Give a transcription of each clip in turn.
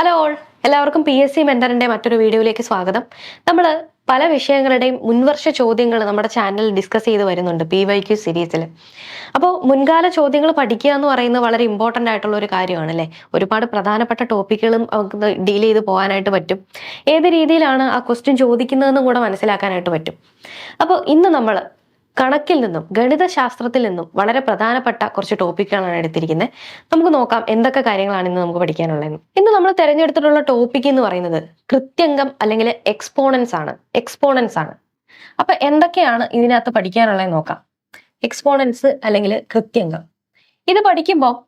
Hello all എല്ലാവർക്കും P S C മെന്ററിന്റെ മറ്റൊരു വീഡിയോയിലേക്ക് സ്വാഗതം. നമ്മൾ പല വിഷയങ്ങളുടെയും മുൻവർഷ ചോദ്യങ്ങൾ നമ്മുടെ ചാനലിൽ ഡിസ്കസ് ചെയ്ത് വരുന്നുണ്ട് പി വൈ ക്യു സീരീസിൽ അപ്പോൾ മുൻകാല ചോദ്യങ്ങൾ പഠിക്കുക എന്ന് പറയുന്നത് വളരെ ഇമ്പോർട്ടന്റ് ആയിട്ടുള്ള ഒരു കാര്യമാണ് അല്ലേ? ഒരുപാട് പ്രധാനപ്പെട്ട ടോപ്പിക്കുകളും നമുക്ക് ഡീൽ ചെയ്ത് പോകാനായിട്ട് പറ്റും. ഏത് രീതിയിലാണ് ആ ക്വസ്റ്റ്യൻ ചോദിക്കുന്നതെന്നും കൂടെ മനസ്സിലാക്കാനായിട്ട് പറ്റും. അപ്പോൾ ഇന്ന് നമ്മൾ കണക്കിൽ നിന്നും ഗണിതശാസ്ത്രത്തിൽ നിന്നും വളരെ പ്രധാനപ്പെട്ട കുറച്ച് ടോപ്പിക്കുകളാണ് എടുത്തിരിക്കുന്നത്. നമുക്ക് നോക്കാം എന്തൊക്കെ കാര്യങ്ങളാണ് ഇന്ന് നമുക്ക് പഠിക്കാനുള്ളത് ഇന്ന് നമ്മൾ തിരഞ്ഞെടുത്തിട്ടുള്ള ടോപ്പിക് എന്ന് പറയുന്നത് കൃത്യംഗം അല്ലെങ്കിൽ എക്സ്പോണൻസ് ആണ്. എക്സ്പോണൻസ് ആണ്. അപ്പൊ എന്തൊക്കെയാണ് ഇതിനകത്ത് പഠിക്കാനുള്ളത് നോക്കാം. എക്സ്പോണൻസ് അല്ലെങ്കിൽ കൃത്യംഗം. ഇത് പഠിക്കുമ്പോൾ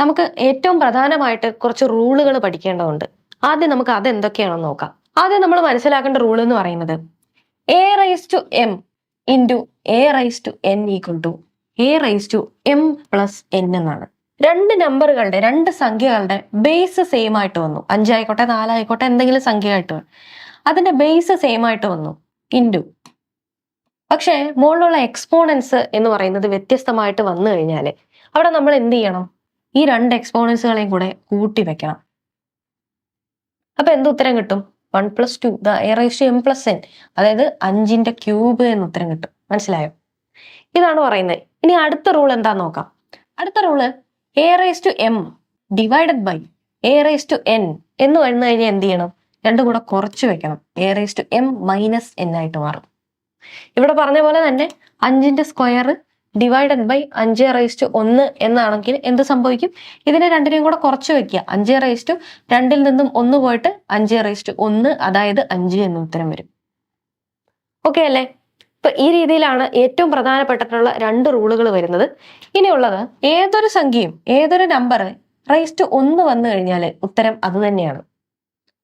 നമുക്ക് ഏറ്റവും പ്രധാനമായിട്ട് കുറച്ച് റൂളുകൾ പഠിക്കേണ്ടതുണ്ട്. ആദ്യം നമുക്ക് അത് എന്തൊക്കെയാണെന്ന് നോക്കാം. ആദ്യം നമ്മൾ മനസ്സിലാക്കേണ്ട റൂൾ എന്ന് പറയുന്നത് a raise to m into a raise to n equal to a raise to m plus n എന്നാണ്. രണ്ട് നമ്പറുകളുടെ രണ്ട് സംഖ്യകളുടെ ബേസ് സെയിം ആയിട്ട് വന്നു. അഞ്ചായിക്കോട്ടെ നാലായിക്കോട്ടെ എന്തെങ്കിലും സംഖ്യയായിട്ട് വന്നു. അതിന്റെ ബേസ് സെയിം ആയിട്ട് വന്നു. ഇന്റു പക്ഷേ മുകളിലുള്ള എക്സ്പോണൻസ് എന്ന് പറയുന്നത് വ്യത്യസ്തമായിട്ട് വന്നു കഴിഞ്ഞാൽ അവിടെ നമ്മൾ എന്ത് ചെയ്യണം? ഈ രണ്ട് എക്സ്പോണൻസുകളെയും കൂടെ കൂട്ടി വെക്കണം. അപ്പൊ എന്ത് ഉത്തരം കിട്ടും? One plus two the a m plus n അതായത് അഞ്ചിന്റെ ക്യൂബ് എന്ന് ഉത്തരം കിട്ടും. മനസ്സിലായോ? ഇതാണ് പറയുന്നത്. ഇനി അടുത്ത റൂൾ എന്താ നോക്കാം. അടുത്ത rule a raise to m divided by a raise to n എന്ന് വന്നു കഴിഞ്ഞാൽ എന്ത് ചെയ്യണം? രണ്ടും കൂടെ കുറച്ച് വെക്കണം. A raise to m minus n ആയിട്ട് മാറും. ഇവിടെ പറഞ്ഞ പോലെ തന്നെ അഞ്ചിന്റെ സ്ക്വയർ ഡിവൈഡഡ് ബൈ അഞ്ച് റൈസ് ടു ഒന്ന് എന്നാണെങ്കിൽ എന്ത് സംഭവിക്കും? ഇതിനെ രണ്ടിനെയും കൂടെ കുറച്ച് വെക്കുക. അഞ്ച് റൈസ് ടു രണ്ടിൽ നിന്നും ഒന്ന് പോയിട്ട് അഞ്ച് റൈസ് ടു ഒന്ന് അതായത് അഞ്ച് എന്ന ഉത്തരം വരും. ഓക്കെ അല്ലേ? ഇപ്പൊ ഈ രീതിയിലാണ് ഏറ്റവും പ്രധാനപ്പെട്ടിട്ടുള്ള രണ്ട് റൂളുകൾ വരുന്നത്. ഇനിയുള്ളത് ഏതൊരു സംഖ്യയും ഏതൊരു നമ്പർ റൈസ് ടു ഒന്ന് വന്നു കഴിഞ്ഞാൽ ഉത്തരം അത് തന്നെയാണ്.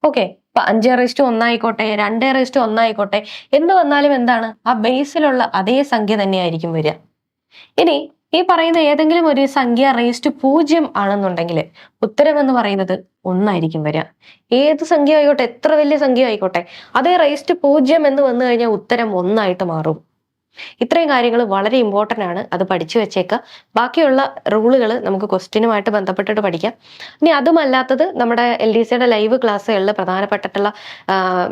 ഓക്കെ ഇപ്പൊ അഞ്ച് റൈസ് ടു ഒന്നായിക്കോട്ടെ രണ്ട് റൈസ് ടു ഒന്നായിക്കോട്ടെ എന്ത് വന്നാലും എന്താണ്? ആ ബേസിലുള്ള അതേ സംഖ്യ തന്നെയായിരിക്കും വരിക. ഇനി ഈ പറയുന്ന ഏതെങ്കിലും ഒരു സംഖ്യ റേസ് ടു പൂജ്യം ആണെന്നുണ്ടെങ്കിൽ ഉത്തരം എന്ന് പറയുന്നത് ഒന്നായിരിക്കും വരിക. ഏത് സംഖ്യ ആയിക്കോട്ടെ എത്ര വലിയ സംഖ്യ ആയിക്കോട്ടെ അതേ റേസ് ടു പൂജ്യം എന്ന് വന്നു കഴിഞ്ഞാൽ ഉത്തരം ഒന്നായിട്ട് മാറും. ഇത്രയും കാര്യങ്ങൾ വളരെ ഇമ്പോർട്ടന്റ് ആണ്. അത് പഠിച്ചു വെച്ചേക്കുക ബാക്കിയുള്ള റൂളുകൾ നമുക്ക് ക്വസ്റ്റ്യനുമായിട്ട് ബന്ധപ്പെട്ടിട്ട് പഠിക്കാം. ഇനി അതുമല്ലാത്തത് നമ്മുടെ എൽ ഡി സിയുടെ ലൈവ് ക്ലാസ്സുകളിൽ പ്രധാനപ്പെട്ടിട്ടുള്ള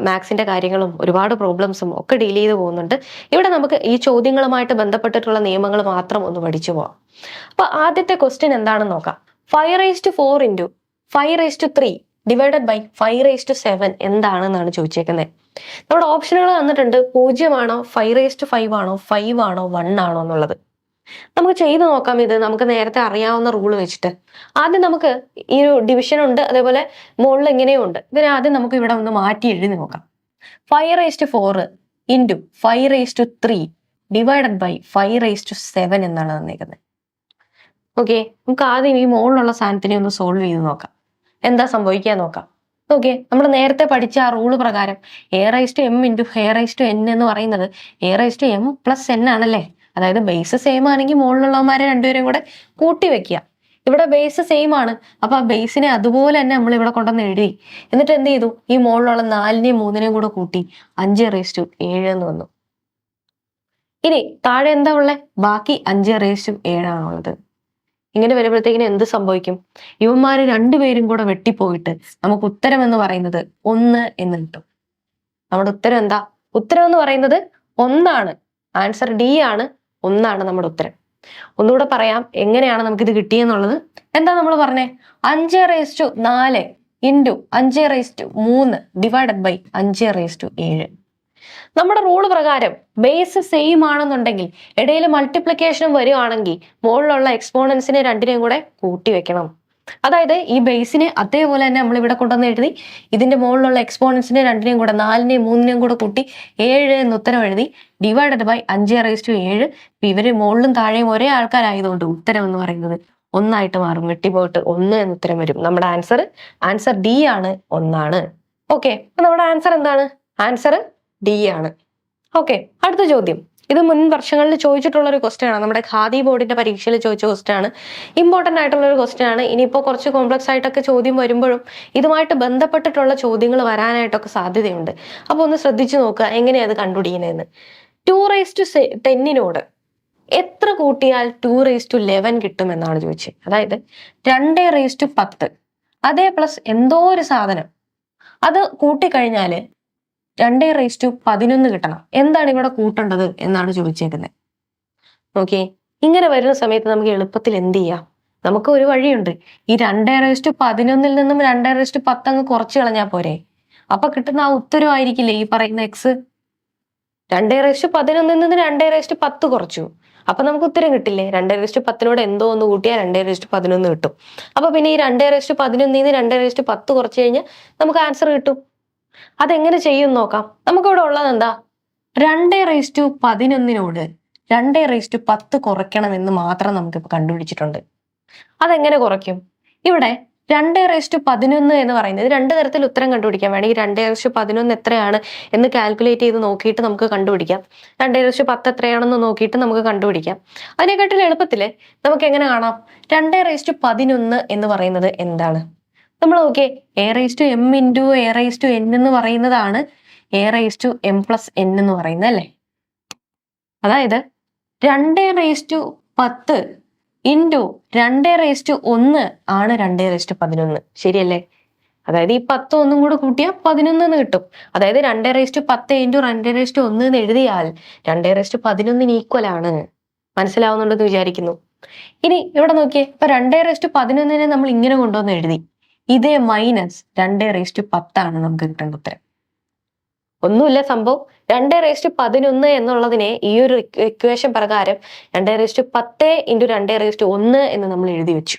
മാത്സിന്റെ കാര്യങ്ങളും ഒരുപാട് പ്രോബ്ലംസും ഒക്കെ ഡീൽ ചെയ്ത് പോകുന്നുണ്ട്. ഇവിടെ നമുക്ക് ഈ ചോദ്യങ്ങളുമായിട്ട് ബന്ധപ്പെട്ടിട്ടുള്ള നിയമങ്ങൾ മാത്രം ഒന്ന് പഠിച്ചു പോവാം. അപ്പോൾ ആദ്യത്തെ ക്വസ്റ്റ്യൻ എന്താണെന്ന് നോക്കാം. Five raise to four into five raise to three divided by five raise to seven എന്താണെന്നാണ് ചോദിച്ചേക്കുന്നത് നമ്മുടെ ഓപ്ഷനുകൾ തന്നിട്ടുണ്ട്. പൂജ്യമാണോ ഫൈവ് റേസ് ടു ഫൈവ് ആണോ ഫൈവ് ആണോ വൺ ആണോ എന്നുള്ളത്. നമുക്ക് ചെയ്തു നോക്കാം ഇത്. നമുക്ക് നേരത്തെ അറിയാവുന്ന റൂൾ വെച്ചിട്ട്. ആദ്യം നമുക്ക് ഈ ഒരു ഡിവിഷൻ ഉണ്ട്. അതേപോലെ മുകളിൽ ഇങ്ങനെയും ഉണ്ട്. ഇതിനെ ആദ്യം നമുക്ക് ഇവിടെ ഒന്ന് മാറ്റി എഴുതി നോക്കാം. Five raise to four into five raise to three divided by five raise to seven എന്നാണ് തന്നേക്കുന്നത് ഓക്കെ നമുക്ക് ആദ്യം ഈ മുകളിലുള്ള സാധനത്തിനെ ഒന്ന് സോൾവ് ചെയ്ത് നോക്കാം. എന്താ സംഭവിക്കാൻ നോക്കാം. ഓക്കെ നമ്മൾ നേരത്തെ പഠിച്ച ആ റൂൾ പ്രകാരം a raise to m into a raise to n എന്ന് പറയുന്നത് a raise to m plus n ആണല്ലേ? അതായത് ബേസ് സെയിം ആണെങ്കിൽ മുകളിലുള്ളവന്മാരെ രണ്ടുപേരും കൂടെ കൂട്ടി വെക്കുക. ഇവിടെ ബേസ് സെയിം ആണ്. അപ്പൊ ആ ബേസിനെ അതുപോലെ തന്നെ നമ്മൾ ഇവിടെ കൊണ്ടുവന്ന് എഴുതി. എന്നിട്ട് എന്ത് ചെയ്തു? ഈ മുകളിലുള്ള നാലിനെയും മൂന്നിനെയും കൂടെ കൂട്ടി അഞ്ച് റേസ് ടു ഏഴ് എന്ന് വന്നു. ഇനി താഴെ എന്താ ഉള്ളത് ബാക്കി അഞ്ച് റേസ് ടു ഏഴാണുള്ളത്. ഇങ്ങനെ വരുമ്പോഴത്തേക്കിന് എന്ത് സംഭവിക്കും? ഇവന്മാര് രണ്ടുപേരും കൂടെ വെട്ടിപ്പോയിട്ട് നമുക്ക് ഉത്തരം എന്ന് പറയുന്നത് ഒന്ന് എന്ന് കിട്ടും. നമ്മുടെ ഉത്തരം എന്താ? ഉത്തരം എന്ന് പറയുന്നത് ഒന്നാണ്. ആൻസർ ഡി ആണ്. ഒന്നാണ് നമ്മുടെ ഉത്തരം. ഒന്നുകൂടെ പറയാം. എങ്ങനെയാണ് നമുക്കിത് കിട്ടിയെന്നുള്ളത്? എന്താ നമ്മൾ പറഞ്ഞേ? അഞ്ച് റേസ് ടു നാല് ഇന്റു അഞ്ച് റേസ് ടു മൂന്ന് ഡിവൈഡഡ് ബൈ അഞ്ച് റേസ് ടു ഏഴ്. നമ്മുടെ റൂൾ പ്രകാരം ബേസ് സെയിം ആണെന്നുണ്ടെങ്കിൽ ഇടയിൽ മൾട്ടിപ്ലിക്കേഷനും വരുവാണെങ്കിൽ മുകളിലുള്ള എക്സ്പോണൻസിനെ രണ്ടിനെയും കൂടെ കൂട്ടി വെക്കണം. അതായത് ഈ ബേസിനെ അതേപോലെ തന്നെ നമ്മൾ ഇവിടെ കൊണ്ടുവന്ന് എഴുതി ഇതിന്റെ മുകളിലുള്ള എക്സ്പോണൻസിനെ രണ്ടിനെയും കൂടെ നാലിനെയും മൂന്നിനെയും കൂടെ കൂട്ടി ഏഴ് എന്ന് ഉത്തരം എഴുതി ഡിവൈഡഡ് ബൈ അഞ്ച് റേസ് ടു ഏഴ്. ഇവർ മുകളിലും താഴെയും ഒരേ ആൾക്കാരായതുകൊണ്ട് ഉത്തരം എന്ന് പറയുന്നത് ഒന്നായിട്ട് മാറും. വെട്ടിപോയിട്ട് ഒന്ന് എന്ന് ഉത്തരം വരും. നമ്മുടെ ആൻസർ ആൻസർ ഡി ആണ് ഒന്നാണ്. ഓക്കെ നമ്മുടെ ആൻസർ എന്താണ്? ആൻസർ ഡി ആണ്. ഓക്കെ അടുത്ത ചോദ്യം. ഇത് മുൻ വർഷങ്ങളിൽ ചോദിച്ചിട്ടുള്ള ഒരു ക്വസ്റ്റ്യൻ ആണ്. നമ്മുടെ ഖാദി ബോർഡിന്റെ പരീക്ഷയിൽ ചോദിച്ച ക്വസ്റ്റ്യൻ ആണ്. ഇമ്പോർട്ടന്റ് ആയിട്ടുള്ള ഒരു ക്വസ്റ്റ്യൻ ആണ്. ഇനിയിപ്പോൾ കുറച്ച് കോംപ്ലക്സ് ആയിട്ടൊക്കെ ചോദ്യം വരുമ്പോഴും ഇതുമായിട്ട് ബന്ധപ്പെട്ടിട്ടുള്ള ചോദ്യങ്ങൾ വരാനായിട്ടൊക്കെ സാധ്യതയുണ്ട്. അപ്പോൾ ഒന്ന് ശ്രദ്ധിച്ചു നോക്കുക എങ്ങനെയാണ് അത് കണ്ടുപിടിക്കുന്നതെന്ന്. ടു റേസ് ടു ടെന്നിനോട് എത്ര കൂട്ടിയാൽ ടു റേസ് ടു ലെവൻ കിട്ടുമെന്നാണ് ചോദിച്ചത്. അതായത് രണ്ട് റേസ് ടു പത്ത്. അതേ പ്ലസ് എന്തോ ഒരു സാധനം. അത് കൂട്ടിക്കഴിഞ്ഞാൽ രണ്ടേ റേസ് ടു പതിനൊന്ന് കിട്ടണം. എന്താണ് ഇവിടെ കൂട്ടേണ്ടത് എന്നാണ് ചോദിച്ചേക്കുന്നത് ഓക്കെ ഇങ്ങനെ വരുന്ന സമയത്ത് നമുക്ക് എളുപ്പത്തിൽ എന്ത് ചെയ്യാം? നമുക്ക് ഒരു വഴിയുണ്ട്. ഈ രണ്ടേ റേസ് ടു പതിനൊന്നിൽ നിന്നും രണ്ടേ റേസ് ടു പത്ത് അങ്ങ് കുറച്ച് കളഞ്ഞാൽ പോരെ. അപ്പൊ കിട്ടുന്ന ആ ഉത്തരവായിരിക്കില്ലേ ഈ പറയുന്ന എക്സ് രണ്ടേ റേസ്റ്റ് പതിനൊന്നിൽ നിന്ന് രണ്ടേ റേസ്റ്റ് പത്ത് കുറച്ചു. അപ്പൊ നമുക്ക് ഉത്തരം കിട്ടില്ലേ? രണ്ടേ റേസ്റ്റ് പത്തിനോട് എന്തോ ഒന്ന് കൂട്ടിയാൽ രണ്ടേ റേസ്റ്റ് പതിനൊന്ന് കിട്ടും. അപ്പൊ പിന്നെ ഈ രണ്ടേ റേസ്റ്റ് പതിനൊന്നിൽ നിന്ന് രണ്ടേ റേസ്റ്റ് പത്ത് കുറച്ച് കഴിഞ്ഞാൽ നമുക്ക് ആൻസർ കിട്ടും. അതെങ്ങനെ ചെയ്യും നോക്കാം. നമുക്കിവിടെ ഉള്ളത് എന്താ? രണ്ടേ റേസ് ടു പതിനൊന്നിനോട് രണ്ടേ റേസ് ടു പത്ത് കുറയ്ക്കണമെന്ന് മാത്രം നമുക്കിപ്പോൾ കണ്ടുപിടിച്ചിട്ടുണ്ട്. അതെങ്ങനെ കുറയ്ക്കും? ഇവിടെ രണ്ട് ടു പതിനൊന്ന് എന്ന് പറയുന്നത് രണ്ട് തരത്തിൽ ഉത്തരം കണ്ടുപിടിക്കാം. വേണമെങ്കിൽ രണ്ട് ടു പതിനൊന്ന് എത്രയാണ് എന്ന് കാൽക്കുലേറ്റ് ചെയ്ത് നോക്കിയിട്ട് നമുക്ക് കണ്ടുപിടിക്കാം. രണ്ട് ടു പത്ത് എത്രയാണെന്ന് നോക്കിയിട്ട് നമുക്ക് കണ്ടുപിടിക്കാം. അതിനെക്കാട്ടിൽ എളുപ്പത്തിൽ നമുക്ക് എങ്ങനെ കാണാം? രണ്ട് ടു പതിനൊന്ന് എന്ന് പറയുന്നത് എന്താണ്? നമ്മൾ നോക്കിയേ a raise to m into a raise to n എന്ന് പറയുന്നതാണ് a raise to m plus n എന്ന് പറയുന്നത് അല്ലേ അതായത് രണ്ട് റേസ് ടു പത്ത് ഇന്റു രണ്ട് റേസ് ടു ഒന്ന് ആണ് രണ്ട് റേസ് ടു പതിനൊന്ന് ശരിയല്ലേ അതായത് ഈ പത്ത് ഒന്നും കൂടെ കൂട്ടിയാൽ പതിനൊന്ന് എന്ന് കിട്ടും അതായത് രണ്ട് റേസ് ടു പത്ത് ഇന്റു രണ്ട് റേസ് ടു ഒന്ന് എന്ന് എഴുതിയാൽ രണ്ട് റേസ് ടു പതിനൊന്നിന് ഈക്വൽ ആണ് മനസ്സിലാവുന്നുണ്ടെന്ന് വിചാരിക്കുന്നു ഇനി ഇവിടെ നോക്കിയേ ഇപ്പൊ രണ്ട് റേസ് ടു പതിനൊന്നിനെ നമ്മൾ ഇങ്ങനെ കൊണ്ടുവന്ന് എഴുതി ഇതേ മൈനസ് രണ്ടേ റേസ് ടു പത്താണ് നമുക്ക് കിട്ടേണ്ട ഉത്തരം. ഒന്നുമില്ല സംഭവം. രണ്ടേ റേസ്റ്റ് പതിനൊന്ന് എന്നുള്ളതിനെ ഈ ഒരു ഇക്വേഷൻ പ്രകാരം രണ്ടേ റേസ്റ്റ് പത്ത് ഇന്റു രണ്ടേ റേസ്റ്റ് ഒന്ന് എന്ന് നമ്മൾ എഴുതി വെച്ചു.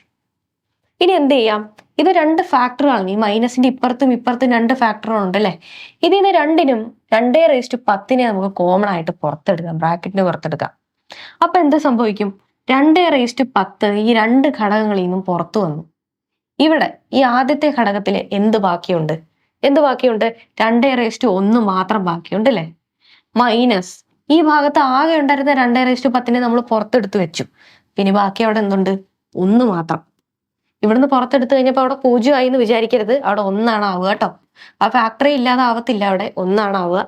ഇനി എന്ത് ചെയ്യാം? ഇത് രണ്ട് ഫാക്ടറുകളാണ് ഈ മൈനസിന്റെ ഇപ്പുറത്തും ഇപ്പുറത്തും രണ്ട് ഫാക്ടറുകളുണ്ട് അല്ലേ? ഇതിൽ നിന്ന് രണ്ടിനും രണ്ടേ റേസ്റ്റ് പത്തിനെ നമുക്ക് കോമൺ ആയിട്ട് പുറത്തെടുക്കാം. ബ്രാക്കറ്റിന് പുറത്തെടുക്കാം. അപ്പൊ എന്ത് സംഭവിക്കും? രണ്ടേ റേസ്റ്റ് പത്ത് ഈ രണ്ട് ഘടകങ്ങളിൽ നിന്നും പുറത്തു വന്നു. ഇവിടെ ഈ ആദ്യത്തെ ഘടകത്തിൽ എന്ത് ബാക്കിയുണ്ട്? എന്ത് ബാക്കിയുണ്ട്? രണ്ടേ റേസ്റ്റ് ഒന്ന് മാത്രം ബാക്കിയുണ്ട് അല്ലേ? മൈനസ്. ഈ ഭാഗത്ത് ആകെ ഉണ്ടായിരുന്ന രണ്ടേ റേസ്റ്റ് പത്തിനെ നമ്മൾ പുറത്തെടുത്ത് വെച്ചു. പിന്നെ ബാക്കി അവിടെ എന്തുണ്ട്? ഒന്ന് മാത്രം. ഇവിടുന്ന് പുറത്തെടുത്ത് കഴിഞ്ഞപ്പോൾ അവിടെ പൂജ്യമായി എന്ന് വിചാരിക്കരുത്. അവിടെ ഒന്നാണ് ആവുക കേട്ടോ. ആ ഫാക്ടറി ഇല്ലാതെ ആവത്തില്ല അവിടെ. ഒന്നാണ് ആവുക.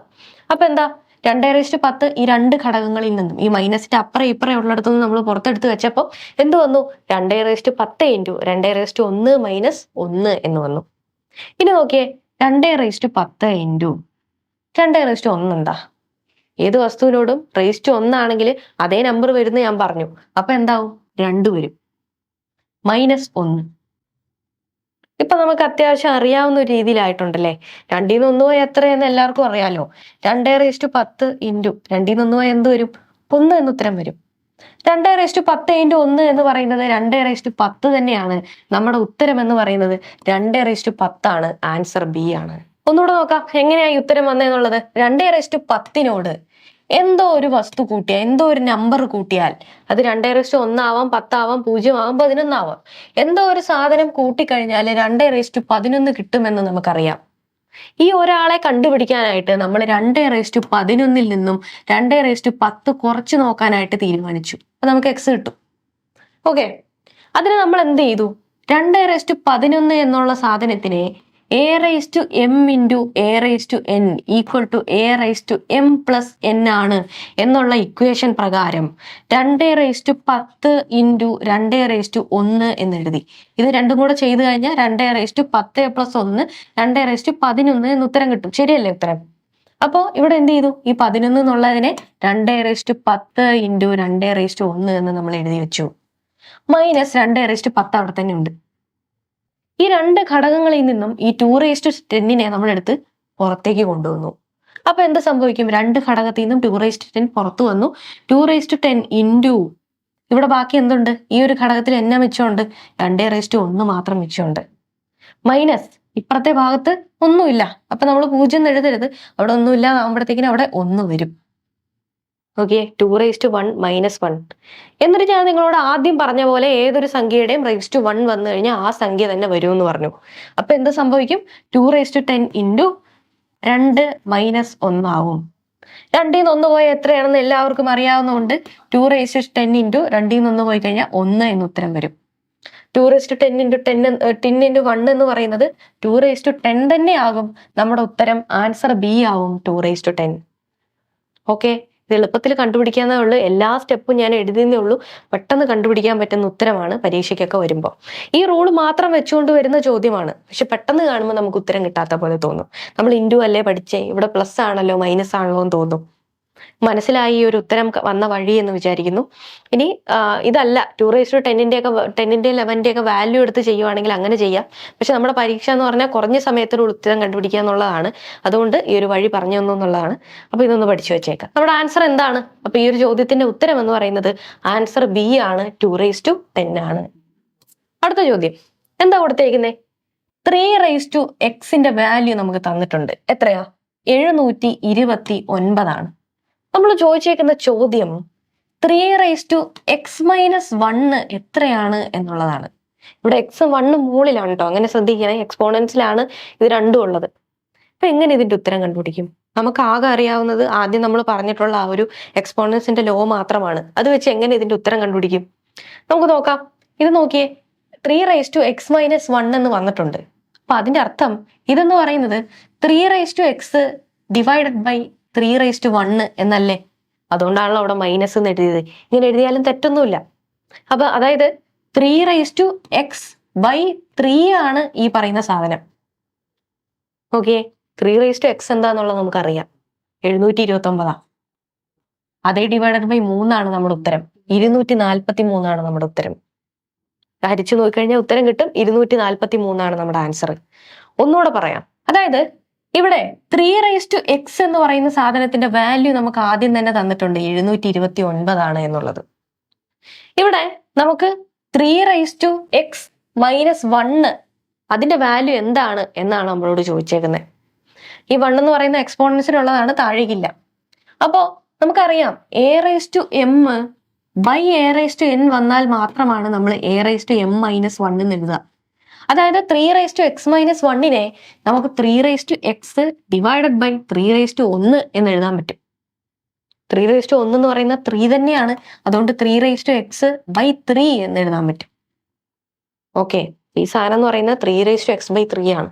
അപ്പൊ എന്താ? രണ്ടേ റേസ്റ്റ് പത്ത് ഈ രണ്ട് ഘടകങ്ങളിൽ നിന്നും ഈ മൈനസിന്റെ അപ്പുറം ഇപ്പുറം ഉള്ളിടത്തു നിന്ന് നമ്മൾ പുറത്തെടുത്ത് വെച്ചപ്പോൾ എന്ത് വന്നു? രണ്ടേ റേസ്റ്റ് പത്ത് ഇന്റു രണ്ടേ റേസ്റ്റ് ഒന്ന് മൈനസ് ഒന്ന് എന്ന് വന്നു. ഇനി നോക്കിയേ രണ്ടേ റേസ്റ്റ് പത്ത് ഇന്റു രണ്ടേ റേസ്റ്റ് ഒന്നെന്താ ഏത് വസ്തുവിനോടും റേസ്റ്റ് ഒന്നാണെങ്കിൽ അതേ നമ്പർ വരുന്ന ഞാൻ പറഞ്ഞു. അപ്പൊ എന്താവും? രണ്ട് വരും. മൈനസ് ഒന്ന്. ഇപ്പൊ നമുക്ക് അത്യാവശ്യം അറിയാവുന്ന ഒരു രീതിയിലായിട്ടുണ്ടല്ലേ? രണ്ടിൽ നിന്ന് ഒന്ന് പോയി എത്രയെന്ന് എല്ലാവർക്കും അറിയാലോ. രണ്ടേ റേസ്റ്റ് പത്ത് ഇന്റു രണ്ടിൽ നിന്ന് ഒന്ന് പോയി എന്ത് വരും? ഒന്ന് എന്ന് ഉത്തരം വരും. രണ്ടേ റേസ്റ്റ് പത്ത് ഇന്റു ഒന്ന് എന്ന് പറയുന്നത് രണ്ടേ റേസ്റ്റ് പത്ത് തന്നെയാണ്. നമ്മുടെ ഉത്തരം എന്ന് പറയുന്നത് രണ്ടേ റേസ്റ്റ് പത്താണ്. ആൻസർ ബി ആണ്. ഒന്നുകൂടെ നോക്കാം എങ്ങനെയാ ഈ ഉത്തരം വന്നതെന്നുള്ളത് രണ്ടേ റേസ്റ്റ് പത്തിനോട് എന്തോ ഒരു വസ്തു കൂട്ടിയാൽ എന്തോ ഒരു നമ്പർ കൂട്ടിയാൽ അത് രണ്ടേ റേസ്റ്റ് ഒന്നാവാം പത്താവാം പൂജ്യം ആവാം പതിനൊന്നാവാം എന്തോ ഒരു സാധനം കൂട്ടിക്കഴിഞ്ഞാൽ രണ്ടേ റേസ്റ്റ് പതിനൊന്ന് കിട്ടുമെന്ന് നമുക്കറിയാം. ഈ ഒരാളെ കണ്ടുപിടിക്കാനായിട്ട് നമ്മൾ രണ്ടേ റേസ്റ്റ് പതിനൊന്നിൽ നിന്നും രണ്ടേ റേസ്റ്റ് പത്ത് കുറച്ച് നോക്കാനായിട്ട് തീരുമാനിച്ചു. അപ്പൊ നമുക്ക് എക്സ് കിട്ടും. ഓക്കെ അതിന് നമ്മൾ എന്ത് ചെയ്തു? രണ്ടേ റേസ്റ്റ് പതിനൊന്ന് എന്നുള്ള സാധനത്തിനെ a raise to m into a raise to n equal to a raise to m plus n ആണ് എന്നുള്ള ഇക്വേഷൻ പ്രകാരം രണ്ട് റേസ് ടു പത്ത് ഇന്റു രണ്ട് റേസ് ടു ഒന്ന് എന്ന് എഴുതി ഇത് രണ്ടും കൂടെ ചെയ്തു കഴിഞ്ഞാൽ രണ്ട് റേസ് ടു പത്ത് പ്ലസ് ഒന്ന് രണ്ട് റേസ് ടു പതിനൊന്ന് എന്ന് ഉത്തരം കിട്ടും ശരിയല്ലേ ഉത്തരം അപ്പോൾ ഇവിടെ എന്ത് ചെയ്തു ഈ പതിനൊന്ന് എന്നുള്ളതിനെ രണ്ടേ റേസ്റ്റ് പത്ത് ഇന്റു രണ്ടേ റേസ്റ്റ് ഒന്ന് എന്ന് നമ്മൾ എഴുതി വെച്ചു മൈനസ് രണ്ടേ റേസ്റ്റ് പത്ത് അവിടെ തന്നെ ഉണ്ട് ഈ രണ്ട് ഘടകങ്ങളിൽ നിന്നും ഈ ടു റേസ്റ്റ് ടെന്നിനെ നമ്മളെടുത്ത് പുറത്തേക്ക് കൊണ്ടുവന്നു. അപ്പൊ എന്ത് സംഭവിക്കും? രണ്ട് ഘടകത്തിൽ നിന്നും ടു റേസ്റ്റ് ടെൻ പുറത്തു വന്നു. ടു റേസ്റ്റ് ടെൻ ഇന്റു ഇവിടെ ബാക്കി എന്തുണ്ട്? ഈ ഒരു ഘടകത്തിൽ എന്നാ മിച്ചമുണ്ട്. രണ്ടേ റേസ്റ്റ് ഒന്ന് മാത്രം മിച്ചമുണ്ട്. മൈനസ് ഇപ്പുറത്തെ ഭാഗത്ത് ഒന്നുമില്ല. അപ്പൊ നമ്മൾ പൂജ്യം എഴുതരുത്. അവിടെ ഒന്നുമില്ല. ആകുമ്പോഴത്തേക്കിനും അവിടെ ഒന്ന് വരും. Okay two raise to one minus one എന്നിട്ട് ഞാൻ നിങ്ങളോട് ആദ്യം പറഞ്ഞ പോലെ ഏതൊരു സംഖ്യയുടെയും റേസ് ടു വൺ വന്നു കഴിഞ്ഞാൽ ആ സംഖ്യ തന്നെ വരും എന്ന് പറഞ്ഞു. അപ്പൊ എന്ത് സംഭവിക്കും? Two raise to ten into രണ്ട് മൈനസ് ഒന്നാവും രണ്ടിൽ നിന്ന് ഒന്ന് പോയാൽ എത്രയാണെന്ന് എല്ലാവർക്കും അറിയാവുന്നതുകൊണ്ട് two raise to ten into രണ്ടിൽ നിന്ന് ഒന്ന് പോയി കഴിഞ്ഞാൽ ഒന്ന് എന്ന് ഉത്തരം വരും. Two raise to ten into ten ten into one എന്ന് പറയുന്നത് ടു റേസ് ടു ടെൻ തന്നെ ആകും. നമ്മുടെ ഉത്തരം ആൻസർ ബി ആവും two raise to ten okay ഇത് എളുപ്പത്തിൽ കണ്ടുപിടിക്കാന്നേ ഉള്ളൂ. എല്ലാ സ്റ്റെപ്പും ഞാൻ എഴുതുന്നേ ഉള്ളൂ. പെട്ടെന്ന് കണ്ടുപിടിക്കാൻ പറ്റുന്ന ഉത്തരമാണ് പരീക്ഷയ്ക്കൊക്കെ വരുമ്പോൾ ഈ റൂൾ മാത്രം വെച്ചുകൊണ്ട് വരുന്ന ചോദ്യമാണ്. പക്ഷെ പെട്ടെന്ന് കാണുമ്പോൾ നമുക്ക് ഉത്തരം കിട്ടാത്ത പോലെ തോന്നും. നമ്മൾ ഇൻഡു അല്ലേ പഠിച്ചേ? ഇവിടെ പ്ലസ് ആണല്ലോ മൈനസ് ആണല്ലോ എന്ന് തോന്നും. മനസ്സിലായി ഈ ഒരു ഉത്തരം വന്ന വഴി എന്ന് വിചാരിക്കുന്നു. ഇനി ഇതല്ല. ടു റേസ് ടു ടെന്നിന്റെ ഒക്കെ ടെന്നിന്റെ ലെവന്റെ ഒക്കെ വാല്യൂ എടുത്ത് ചെയ്യുവാണെങ്കിൽ അങ്ങനെ ചെയ്യാം. പക്ഷെ നമ്മുടെ പരീക്ഷ എന്ന് പറഞ്ഞാൽ കുറഞ്ഞ സമയത്തിനുള്ള ഉത്തരം കണ്ടുപിടിക്കുക എന്നുള്ളതാണ്. അതുകൊണ്ട് ഈ ഒരു വഴി പറഞ്ഞു തന്നു എന്നുള്ളതാണ്. അപ്പൊ ഇതൊന്ന് പഠിച്ചു വെച്ചേക്കാം. നമ്മുടെ ആൻസർ എന്താണ്? അപ്പൊ ഈ ഒരു ചോദ്യത്തിന്റെ ഉത്തരം എന്ന് പറയുന്നത് ആൻസർ ബി ആണ് ടു റേസ് ടു ടെൻ ആണ്. അടുത്ത ചോദ്യം. എന്താ കൊടുത്തേക്കുന്നേ? ത്രീ റേസ് ടു എക്സിന്റെ വാല്യൂ നമുക്ക് തന്നിട്ടുണ്ട്. എത്രയാ? എഴുന്നൂറ്റി ഇരുപത്തി ഒൻപതാണ്. നമ്മൾ ചോദിച്ചേക്കുന്ന ചോദ്യം three raise to x minus one എത്രയാണ് എന്നുള്ളതാണ്. ഇവിടെ എക്സ് വണ്ണ് മുകളിലാണ് കേട്ടോ അങ്ങനെ ശ്രദ്ധിക്കണേ. എക്സ്പോണൻസിലാണ് ഇത് രണ്ടും ഉള്ളത്. അപ്പൊ എങ്ങനെ ഇതിന്റെ ഉത്തരം കണ്ടുപിടിക്കും? നമുക്ക് ആകെ അറിയാവുന്നത് ആദ്യം നമ്മൾ പറഞ്ഞിട്ടുള്ള ആ ഒരു എക്സ്പോണൻസിന്റെ ലോ മാത്രമാണ്. അത് വെച്ച് എങ്ങനെ ഇതിന്റെ ഉത്തരം കണ്ടുപിടിക്കും? നമുക്ക് നോക്കാം. ഇത് നോക്കിയേ. Three raise to x minus one എന്ന് വന്നിട്ടുണ്ട്. അപ്പൊ അതിന്റെ അർത്ഥം ഇതെന്ന് പറയുന്നത് three raise to x divided by three raise to one എന്നല്ലേ? അതുകൊണ്ടാണല്ലോ അവിടെ മൈനസ് എന്ന് എഴുതിയത്. ഇങ്ങനെ എഴുതിയാലും തെറ്റൊന്നുമില്ല. അപ്പൊ അതായത് three raise to x by three ആണ് ഈ പറയുന്ന സാധനം. Okay three raise to x എന്താന്നുള്ളത് നമുക്കറിയാം. എഴുന്നൂറ്റി ഇരുപത്തി ഒമ്പതാ അതേ ഡിവൈഡഡ് ബൈ മൂന്നാണ് നമ്മുടെ ഉത്തരം. ഇരുന്നൂറ്റി നാൽപ്പത്തി മൂന്നാണ് നമ്മുടെ ഉത്തരം. ഹരിച്ചു നോക്കിക്കഴിഞ്ഞാൽ ഉത്തരം കിട്ടും. ഇരുന്നൂറ്റി നാൽപ്പത്തി മൂന്നാണ് നമ്മുടെ ആൻസർ ഒന്നുകൂടെ പറയാം. അതായത് ഇവിടെ ത്രീ റേസ് ടു എക്സ് എന്ന് പറയുന്ന സാധനത്തിന്റെ വാല്യൂ നമുക്ക് ആദ്യം തന്നെ തന്നിട്ടുണ്ട് എഴുന്നൂറ്റി ഇരുപത്തി ഒൻപതാണ് എന്നുള്ളത്. ഇവിടെ നമുക്ക് three raise to x minus one അതിന്റെ വാല്യൂ എന്താണ് എന്നാണ് നമ്മളോട് ചോദിച്ചേക്കുന്നത് ഈ വൺ എന്ന് പറയുന്ന എക്സ്പോണൻസിനുള്ളതാണ് താഴേക്കില്ല. അപ്പോ നമുക്കറിയാം a raise to m by a raise to n വന്നാൽ മാത്രമാണ് നമ്മൾ a raise to m minus one എന്ന് എഴുതുക. അതായത് three raise to x minus വണ്ണിനെ നമുക്ക് three raise to x divided by three raise to ഒന്ന് എന്ന് എഴുതാൻ പറ്റും. ത്രീ റേസ് ടു ഒന്ന് എന്ന് പറയുന്ന ത്രീ തന്നെയാണ്. അതുകൊണ്ട് three raise to x by three എന്ന് എഴുതാൻ പറ്റും. ഓക്കെ ഈ സാധനം എന്ന് പറയുന്നത് three raise to x by three ആണ്.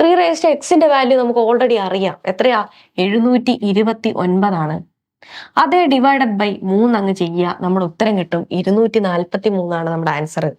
ത്രീ റേസ് ടു എക്സിന്റെ വാല്യൂ നമുക്ക് ഓൾറെഡി അറിയാം. എത്രയാ? എഴുന്നൂറ്റി ഇരുപത്തി ഒൻപതാണ് അതേ ഡിവൈഡഡ് ബൈ മൂന്ന് അങ്ങ് ചെയ്യുക. നമ്മുടെ ഉത്തരം കിട്ടും. ഇരുന്നൂറ്റി നാൽപ്പത്തി മൂന്നാണ് നമ്മുടെ ആൻസർ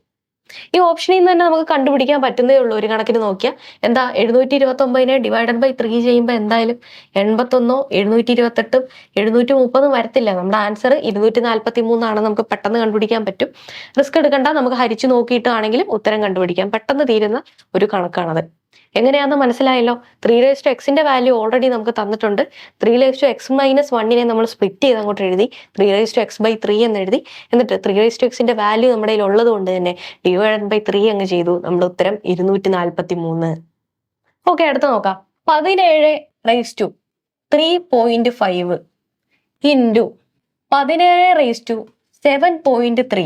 ഈ ഓപ്ഷനിൽ നിന്ന് തന്നെ നമുക്ക് കണ്ടുപിടിക്കാൻ പറ്റുന്നേ ഉള്ളൂ. ഒരു കണക്കിന് നോക്കിയാൽ എന്താ? എഴുന്നൂറ്റി ഇരുപത്തി ഒമ്പതിനെ ഡിവൈഡഡ് ബൈ ത്രീ ചെയ്യുമ്പോൾ എന്തായാലും എൺപത്തൊന്നോ എഴുന്നൂറ്റി ഇരുപത്തെട്ടും എഴുന്നൂറ്റി മുപ്പതും വരത്തില്ല. നമ്മുടെ ആൻസർ ഇരുന്നൂറ്റി നാൽപ്പത്തി മൂന്നാണ് നമുക്ക് പെട്ടെന്ന് കണ്ടുപിടിക്കാൻ പറ്റും. റിസ്ക് എടുക്കണ്ട. നമുക്ക് ഹരിച്ചു നോക്കിയിട്ടാണെങ്കിലും ഉത്തരം കണ്ടുപിടിക്കാം. പെട്ടെന്ന് തീരുന്ന ഒരു കണക്കാണത്. എങ്ങനെയാണെന്ന് മനസ്സിലായല്ലോ? ത്രീ റേസ് ടു എക്സിന്റെ വാല്യൂ ഓൾറെഡി നമുക്ക് തന്നിട്ടുണ്ട്. Three raise to x minus വണ്ണിനെ നമ്മൾ സ്പ്ലിറ്റ് ചെയ്ത് അങ്ങോട്ട് എഴുതി. Three raise to x by three എന്ന് എഴുതി. എന്നിട്ട് ത്രീ റേസ് ടു എക്സിന്റെ വാല്യൂ നമ്മുടെ കയ്യിൽ ഉള്ളത് കൊണ്ട് തന്നെ ഡിവൈഡ് ബൈ ത്രീ അങ്ങ് ചെയ്തു. നമ്മുടെ ഉത്തരം ഇരുന്നൂറ്റി നാൽപ്പത്തി മൂന്ന് ഓക്കെ അടുത്ത് നോക്കാം. പതിനേഴ് raise to three point five into പതിനേഴ് raise to seven point three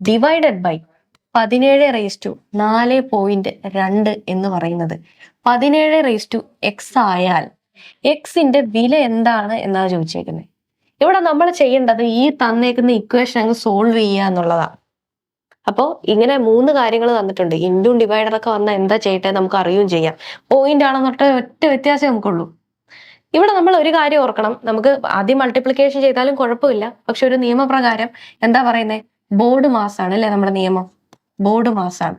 divided by പതിനേഴ് റേസ് ടു നാല് പോയിന്റ് രണ്ട് എന്ന് പറയുന്നത്. പതിനേഴ് റേസ് ടു എക്സ് ആയാൽ എക്സിന്റെ വില എന്താണ് എന്നാണ് ചോദിച്ചേക്കുന്നത്. ഇവിടെ നമ്മൾ ചെയ്യേണ്ടത് ഈ തന്നേക്കുന്ന ഇക്വേഷൻ അങ്ങ് സോൾവ് ചെയ്യുക എന്നുള്ളതാണ്. അപ്പോൾ ഇങ്ങനെ മൂന്ന് കാര്യങ്ങൾ തന്നിട്ടുണ്ട്. ഇൻഡും ഡിവൈഡർ ഒക്കെ വന്നാൽ എന്താ ചെയ്യട്ടെ നമുക്ക് അറിയുകയും ചെയ്യാം. പോയിന്റ് ആണെന്നൊട്ട് ഒറ്റ വ്യത്യാസം നമുക്കുള്ളൂ. ഇവിടെ നമ്മൾ ഒരു കാര്യം ഓർക്കണം. നമുക്ക് ആദ്യം മൾട്ടിപ്ലിക്കേഷൻ ചെയ്താലും കുഴപ്പമില്ല. പക്ഷെ ഒരു നിയമപ്രകാരം എന്താ പറയുന്നത്? ബോർഡ് മാസാണ് അല്ലേ നമ്മുടെ നിയമം? ബോർഡ് മാസാണ്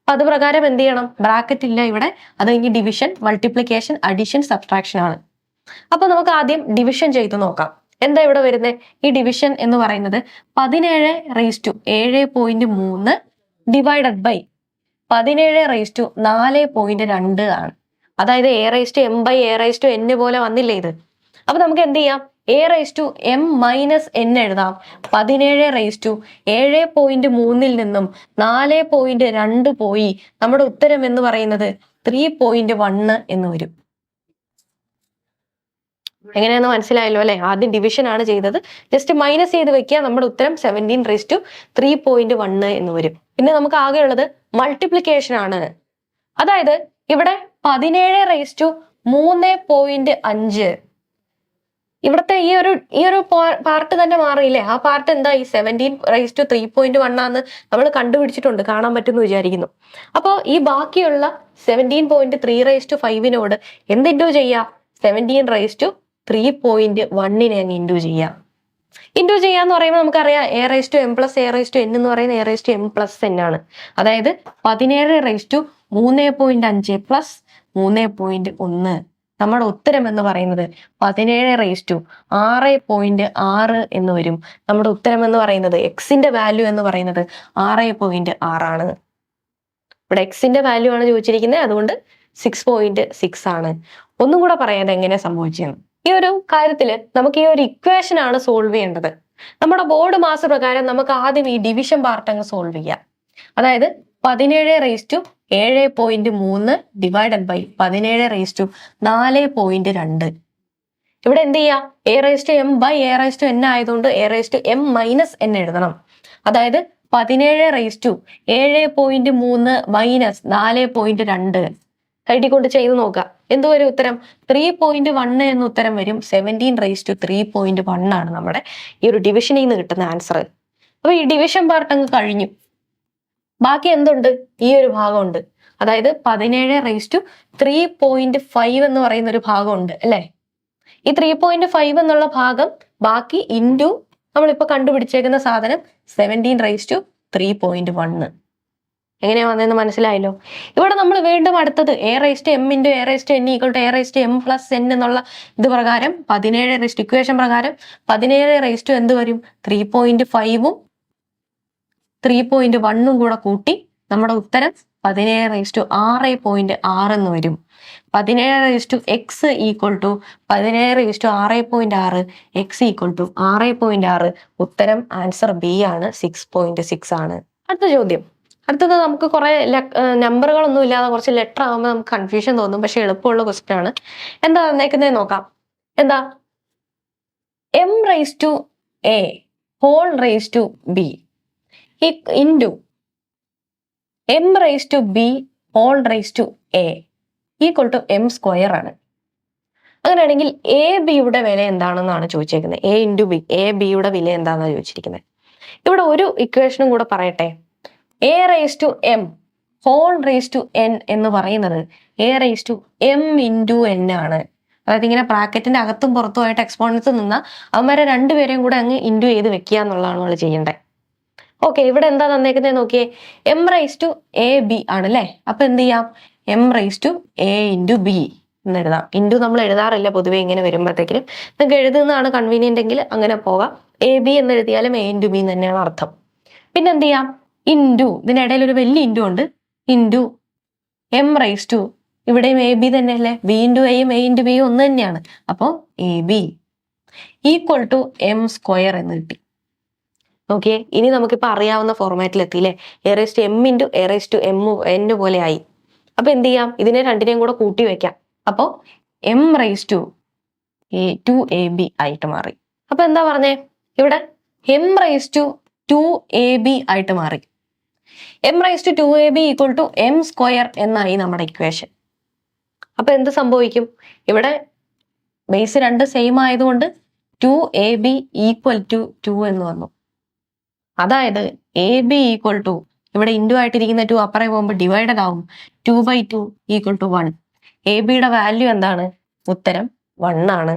അപ്പൊ അത് പ്രകാരം എന്ത് ചെയ്യണം? ബ്രാക്കറ്റ് ഇല്ല ഇവിടെ. അത് കഴിഞ്ഞ് ഡിവിഷൻ മൾട്ടിപ്ലിക്കേഷൻ അഡീഷൻ സബ്ട്രാക്ഷൻ ആണ്. അപ്പൊ നമുക്ക് ആദ്യം ഡിവിഷൻ ചെയ്ത് നോക്കാം. എന്താ ഇവിടെ വരുന്നത് ഈ ഡിവിഷൻ എന്ന് പറയുന്നത് പതിനേഴ് റേസ് ടു ഏഴ് പോയിന്റ് മൂന്ന് ഡിവൈഡഡ് ബൈ പതിനേഴ് റേസ് ടു നാല് പോയിന്റ് രണ്ട് ആണ്. അതായത് a raise to m by a raise to എന്ന് പോലെ വന്നില്ലേ ഇത്? അപ്പൊ നമുക്ക് എന്ത് ചെയ്യാം? A raise to m minus n എഴുതാം. പതിനേഴ് റേസ് ടു ഏഴ് പോയിന്റ് മൂന്നിൽ നിന്നും നാല് പോയിന്റ് രണ്ട് പോയി. നമ്മുടെ ഉത്തരം എന്ന് പറയുന്നത് ത്രീ പോയിന്റ് വണ്ണ് എന്ന് വരും. എങ്ങനെയാന്ന് മനസ്സിലായല്ലോ അല്ലെ? ആദ്യം ഡിവിഷൻ ആണ് ചെയ്തത്. ജസ്റ്റ് മൈനസ് ചെയ്ത് വെക്കുക. നമ്മുടെ ഉത്തരം seventeen raise to three point one എന്ന് വരും. പിന്നെ നമുക്ക് ആകെയുള്ളത് മൾട്ടിപ്ലിക്കേഷൻ ആണ്. അതായത് ഇവിടെ പതിനേഴ് റേസ് ടു മൂന്ന് പോയിന്റ് അഞ്ച്. ഇവിടുത്തെ ഈ ഒരു ഈ ഒരു പാർട്ട് തന്നെ മാറിയില്ലേ? ആ പാർട്ട് എന്താ? ഈ seventeen raise to three point one ആന്ന് നമ്മൾ കണ്ടുപിടിച്ചിട്ടുണ്ട് കാണാൻ പറ്റുമെന്ന് വിചാരിക്കുന്നു. അപ്പോൾ ഈ ബാക്കിയുള്ള seventeen point three raise to ഫൈവിനോട് എന്ത് ഇൻഡു ചെയ്യുക seventeen raise to three point വണ്ണിനെ അങ്ങ് ഇന്റു ചെയ്യാം. ചെയ്യുക ചെയ്യാന്ന് പറയുമ്പോൾ നമുക്കറിയാം a raise to m plus a raise to n എന്ന് പറയുന്ന a raise to m plus n ആണ്. അതായത് പതിനേഴ് റൈസ് ടു മൂന്ന് പോയിന്റ് അഞ്ച് പ്ലസ് മൂന്ന് പോയിന്റ് ഒന്ന്. നമ്മുടെ ഉത്തരം എന്ന് പറയുന്നത് പതിനേഴ് റേസ് ടു ആറ് പോയിന്റ് ആറ് എന്ന് വരും. നമ്മുടെ ഉത്തരം എന്ന് പറയുന്നത് എക്സിന്റെ വാല്യൂ എന്ന് പറയുന്നത് ആറ് പോയിന്റ് ആറാണ് ഇവിടെ എക്സിന്റെ വാല്യൂ ആണ് ചോദിച്ചിരിക്കുന്നത് അതുകൊണ്ട് സിക്സ് പോയിന്റ് സിക്സ് ആണ്. ഒന്നും കൂടെ പറയാതെ എങ്ങനെ സംഭവിച്ചെന്ന്. ഈ ഒരു കാര്യത്തിൽ നമുക്ക് ഈ ഒരു ഇക്വേഷൻ ആണ് സോൾവ് ചെയ്യേണ്ടത്. നമ്മുടെ ബോർഡ് മാസ് പ്രകാരം നമുക്ക് ആദ്യം ഈ ഡിവിഷൻ പാർട്ട് അങ്ങ് സോൾവ് ചെയ്യാം. അതായത് പതിനേഴ് റേസ് ടു ഏഴ് പോയിന്റ് മൂന്ന് ഡിവൈഡഡ് ബൈ പതിനേഴ് റേസ് ടു നാല് പോയിന്റ് രണ്ട്. ഇവിടെ എന്ത് ചെയ്യാം? A raise to m by a raise to n ആയതുകൊണ്ട് a raise to m minus n എഴുതണം. അതായത് പതിനേഴ് റേസ് ടു ഏഴ് പോയിന്റ് മൂന്ന് മൈനസ് നാല് പോയിന്റ് രണ്ട്. എഴുതി കൊണ്ട് ചെയ്ത് നോക്കുക. എന്തോ ഒരു ഉത്തരം? ത്രീ പോയിന്റ് വണ്ണ് എന്ന ഉത്തരം വരും. Seventeen raise to three point one ആണ് നമ്മുടെ ഈ ഒരു ഡിവിഷനിൽ നിന്ന് കിട്ടുന്ന ആൻസർ അപ്പൊ ഈ ഡിവിഷൻ പാർട്ട് അങ്ങ് കഴിഞ്ഞു. ബാക്കി എന്തുണ്ട്? ഈ ഒരു ഭാഗമുണ്ട്. അതായത് പതിനേഴ് raise to three point five എന്ന് പറയുന്ന ഒരു ഭാഗമുണ്ട് അല്ലേ? ഈ ത്രീ പോയിന്റ് ഫൈവ് എന്നുള്ള ഭാഗം ബാക്കി ഇന്റു നമ്മളിപ്പോ കണ്ടുപിടിച്ചേക്കുന്ന സാധനം seventeen raise to three point one എങ്ങനെയാ വന്നതെന്ന് മനസ്സിലായല്ലോ? ഇവിടെ നമ്മൾ വീണ്ടും അടുത്തത് a raise to m into a raise to n equal to a raise to m plus n എന്നുള്ള ഇത് പ്രകാരം പതിനേഴ് റേസ്റ്റ് ഇക്വേഷൻ പ്രകാരം പതിനേഴ് റേസ് ടു എന്ത് വരും? ത്രീ പോയിന്റ് ഫൈവും ത്രീ പോയിന്റ് വണ്ണും കൂടെ കൂട്ടി നമ്മുടെ ഉത്തരം പതിനേഴ് റേസ് ടു ആറ് പോയിന്റ് ആറ് എന്ന് വരും. പതിനേഴ് raise to x equal to പതിനേഴ് റേസ് ടു ആറ് പോയിന്റ് ആറ് എക്സ് ഈക്വൽ ടു ആറ് പോയിന്റ് ആറ്. ഉത്തരം ആൻസർ ബി ആണ് സിക്സ് പോയിന്റ് സിക്സ് ആണ്. അടുത്ത ചോദ്യം. അടുത്തത് നമുക്ക് കുറെ നമ്പറുകളൊന്നും ഇല്ലാതെ കുറച്ച് ലെറ്റർ ആകുമ്പോൾ നമുക്ക് കൺഫ്യൂഷൻ തോന്നും പക്ഷെ എളുപ്പമുള്ള ക്വസ്റ്റ്യൻ ആണ്. എന്താ തന്നേക്കുന്നത് നോക്കാം. എന്താ? M raise to A whole raise to B into M raise to B whole raise to A equal to M square ആണ്. അങ്ങനെയാണെങ്കിൽ എ ബിയുടെ വില എന്താണെന്നാണ് ചോദിച്ചേക്കുന്നത്. എ ഇന്റു ബി എ ബിയുടെ വില എന്താണെന്നാണ് ചോദിച്ചിരിക്കുന്നത്. ഇവിടെ ഒരു ഇക്വേഷനും കൂടെ പറയട്ടെ. A raise to m whole raise to n എന്ന് പറയുന്നത് a raise to m into n ആണ്. അതായത് ഇങ്ങനെ ബ്രാക്കറ്റിന്റെ അകത്തും പുറത്തുമായിട്ട് എക്സ്പോണൻസ് നിന്നാൽ അവന്മാരെ രണ്ടുപേരെയും കൂടെ അങ്ങ് ഇന്റു ചെയ്ത് വെക്കുക എന്നുള്ളതാണ് നമ്മൾ ചെയ്യേണ്ടത്. ഓക്കെ ഇവിടെ എന്താ തന്നേക്കുന്നത് നോക്കിയേ. M raise to a b ആണ് അല്ലേ അപ്പൊ എന്ത് ചെയ്യാം? M raise to a into b എന്ന് എഴുതാം. ഇന്റു നമ്മൾ എഴുതാറില്ല പൊതുവെ ഇങ്ങനെ വരുമ്പോഴത്തേക്കിനും. നിങ്ങൾക്ക് എഴുതുന്നതാണ് കൺവീനിയന്റ് എങ്കിൽ അങ്ങനെ പോകാം. എ ബി എന്ന് എഴുതിയാലും എ ഇന്റു ബി തന്നെയാണ് അർത്ഥം. പിന്നെ എന്ത് ചെയ്യാം? ഇന്റു ഇതിനിടയിൽ ഒരു വലിയ ഇന്റു ഉണ്ട്. ഇന്റു എം റൈസ് ടു ഇവിടെയും എ ബി തന്നെയല്ലേ? ബി ഇന്റു എയും എ ഇന്റു ബിയും ഒന്ന് തന്നെയാണ്. അപ്പോൾ a B equal to M square എന്ന് കിട്ടി. നോക്കിയേ ഇനി നമുക്കിപ്പോൾ അറിയാവുന്ന ഫോർമാറ്റിൽ എത്തിയില്ലേ a raise to M into errors to M N പോലെ ആയി. അപ്പോൾ എന്ത് ചെയ്യാം? ഇതിനെ രണ്ടിനെയും കൂടെ കൂട്ടി വെക്കാം. അപ്പോൾ m raise to a two a b ആയിട്ട് മാറി. അപ്പോൾ എന്താ പറഞ്ഞേ? ഇവിടെ m raise to two a b ആയിട്ട് മാറി. M raise to two a b equal to m square എന്നായി നമ്മുടെ ഇക്വേഷൻ അപ്പൊ എന്ത് സംഭവിക്കും? ഇവിടെ ബേസ് രണ്ട് സെയിം ആയതുകൊണ്ട് two a b equal to two എന്ന് വന്നു. അതായത് എ ബി ഈക്വൽ ടു ഇവിടെ ഇൻഡു ആയിട്ടിരിക്കുന്ന ടു അപ്പറേ പോകുമ്പോൾ ഡിവൈഡഡ് ആവും. Two by two equal to one a ബിയുടെ വാല്യൂ എന്താണ്? ഉത്തരം വൺ ആണ്.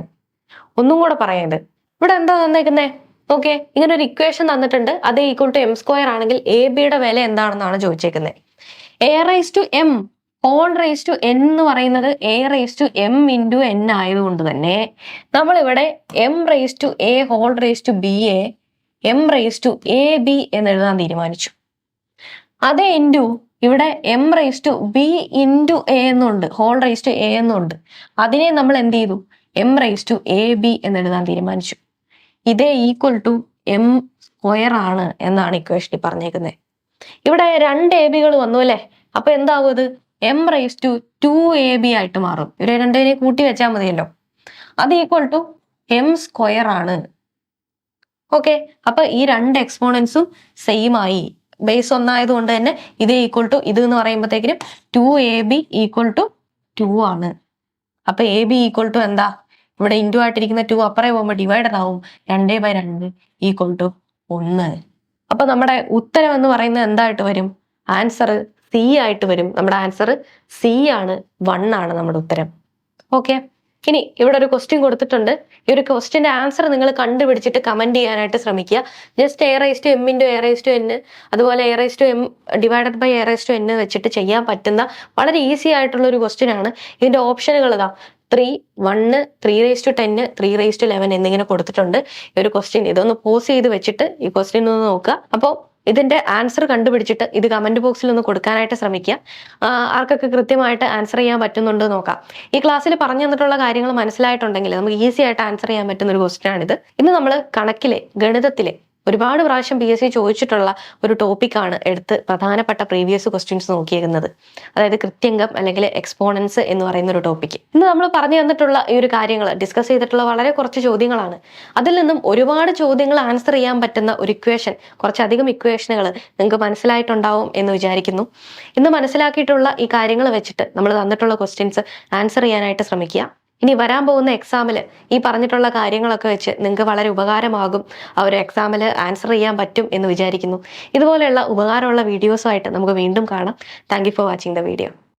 ഒന്നും കൂടെ പറയാത് ഇവിടെ എന്താ തന്നേക്കുന്നേ? ഓക്കെ ഇങ്ങനെ ഒരു ഇക്വേഷൻ തന്നിട്ടുണ്ട്. അത് ഈക്വൽ ടു എം സ്ക്വയർ ആണെങ്കിൽ എ ബിയുടെ വില എന്താണെന്നാണ് ചോദിച്ചേക്കുന്നത് a raise to m whole raise to n എന്ന് പറയുന്നത് a raise to m into n ആയതുകൊണ്ട് തന്നെ നമ്മളിവിടെ m raise to a whole raise to b a m raise to a b എന്ന് എഴുതാൻ തീരുമാനിച്ചു. അതേ ഇന്റു ഇവിടെ m raise to b into a എന്നുണ്ട്. ഹോൾ റേസ് ടു എ എന്നുണ്ട്. അതിനെ നമ്മൾ എന്ത് ചെയ്തു? M raise to a b എന്ന് എഴുതാൻ തീരുമാനിച്ചു. ഇതേ ഈക്വൽ ടു എം സ്ക്വയർ ആണ് എന്നാണ് ഇക്വേഷനിൽ പറഞ്ഞേക്കുന്നത് ഇവിടെ രണ്ട് എ ബികൾ വന്നു അല്ലേ? അപ്പൊ എന്താവും അത് M raise to two A B ആയിട്ട് മാറും. ഇവരെ രണ്ടുപേരെയും കൂട്ടി വെച്ചാൽ മതിയല്ലോ. അത് ഈക്വൽ ടു എം സ്ക്വയർ ആണ്. ഓക്കെ അപ്പൊ ഈ രണ്ട് എക്സ്പോണൻസും സെയിം ആയി. ബേസ് ഒന്നായത് കൊണ്ട് തന്നെ ഇത് ഈക്വൽ ടു ഇത് എന്ന് പറയുമ്പോഴത്തേക്കിനും two A B equal to two ആണ്. അപ്പൊ എ ബി ഈക്വൽ ടു എന്താ? ഇവിടെ ഇന്റു ആയിട്ടിരിക്കുന്ന ടു അപ്പറേ പോകുമ്പോൾ ഡിവൈഡഡ് ആവും. രണ്ടേ ബൈ രണ്ട് ഈക്വൽ ടു ഒന്ന്. അപ്പൊ നമ്മുടെ ഉത്തരം എന്ന് പറയുന്നത് എന്തായിട്ട് വരും? ആൻസർ സി ആയിട്ട് വരും. നമ്മുടെ ആൻസർ സി ആണ് വൺ ആണ് നമ്മുടെ ഉത്തരം. ഓക്കെ ഇനി ഇവിടെ ഒരു ക്വസ്റ്റ്യൻ കൊടുത്തിട്ടുണ്ട്. ഈ ഒരു ക്വസ്റ്റ്യന്റെ ആൻസർ നിങ്ങൾ കണ്ടുപിടിച്ചിട്ട് കമന്റ് ചെയ്യാനായിട്ട് ശ്രമിക്കുക. Just A raise to M into A raise to N അതുപോലെ A raise to M divided by A raise to N വെച്ചിട്ട് ചെയ്യാൻ പറ്റുന്ന വളരെ ഈസി ആയിട്ടുള്ള ഒരു ക്വസ്റ്റ്യൻ ആണ്. ഇതിന്റെ ഓപ്ഷനുകൾ ഇതാ. Three one three raise to ten three raise to eleven എന്നിങ്ങനെ കൊടുത്തിട്ടുണ്ട്. ഈ ഒരു ക്വസ്റ്റ്യൻ ഇതൊന്ന് പോസ് ചെയ്ത് വെച്ചിട്ട് ഈ ക്വസ്റ്റ്യൻ ഒന്ന് നോക്കുക. അപ്പോൾ ഇതിന്റെ ആൻസർ കണ്ടുപിടിച്ചിട്ട് ഇത് കമന്റ് ബോക്സിൽ ഒന്ന് കൊടുക്കാനായിട്ട് ശ്രമിക്കുക. ആർക്കൊക്കെ കൃത്യമായിട്ട് ആൻസർ ചെയ്യാൻ പറ്റുന്നുണ്ട് നോക്കാം. ഈ ക്ലാസ്സിൽ പറഞ്ഞു തന്നിട്ടുള്ള കാര്യങ്ങൾ മനസ്സിലായിട്ടുണ്ടെങ്കിൽ നമുക്ക് ഈസി ആയിട്ട് ആൻസർ ചെയ്യാൻ പറ്റുന്ന ഒരു ക്വസ്റ്റ്യൻ ആണിത്. ഇന്ന് നമ്മൾ കണക്കിലെ ഗണിതത്തിലെ ഒരുപാട് പ്രാവശ്യം പി എസ് സി ചോദിച്ചിട്ടുള്ള ഒരു ടോപ്പിക്കാണ് എടുത്ത് പ്രധാനപ്പെട്ട പ്രീവിയസ് ക്വസ്റ്റ്യൻസ് നോക്കിയിരിക്കുന്നത് അതായത് കൃത്യംഗം അല്ലെങ്കിൽ എക്സ്പോണൻസ് എന്ന് പറയുന്ന ഒരു ടോപ്പിക്ക് ഇന്ന് നമ്മൾ പറഞ്ഞു തന്നിട്ടുള്ള ഈ ഒരു കാര്യങ്ങൾ ഡിസ്കസ് ചെയ്തിട്ടുള്ള വളരെ കുറച്ച് ചോദ്യങ്ങളാണ്. അതിൽ നിന്നും ഒരുപാട് ചോദ്യങ്ങൾ ആൻസർ ചെയ്യാൻ പറ്റുന്ന ഒരു ഇക്വേഷൻ കുറച്ചധികം ഇക്വേഷനുകൾ നിങ്ങൾക്ക് മനസ്സിലായിട്ടുണ്ടാവും എന്ന് വിചാരിക്കുന്നു. ഇന്ന് മനസ്സിലാക്കിയിട്ടുള്ള ഈ കാര്യങ്ങൾ വെച്ചിട്ട് നമ്മൾ തന്നിട്ടുള്ള ക്വസ്റ്റ്യൻസ് ആൻസർ ചെയ്യാനായിട്ട് ശ്രമിക്കുക. ഇനി വരാൻ പോകുന്ന എക്സാമിൽ ഈ പറഞ്ഞിട്ടുള്ള കാര്യങ്ങളൊക്കെ വെച്ച് നിങ്ങൾക്ക് വളരെ ഉപകാരമാകും. ആ ഒരു എക്സാമിൽ ആൻസർ ചെയ്യാൻ പറ്റും എന്ന് വിചാരിക്കുന്നു. ഇതുപോലെയുള്ള ഉപകാരമുള്ള വീഡിയോസുമായിട്ട് നമുക്ക് വീണ്ടും കാണാം. Thank for watching the video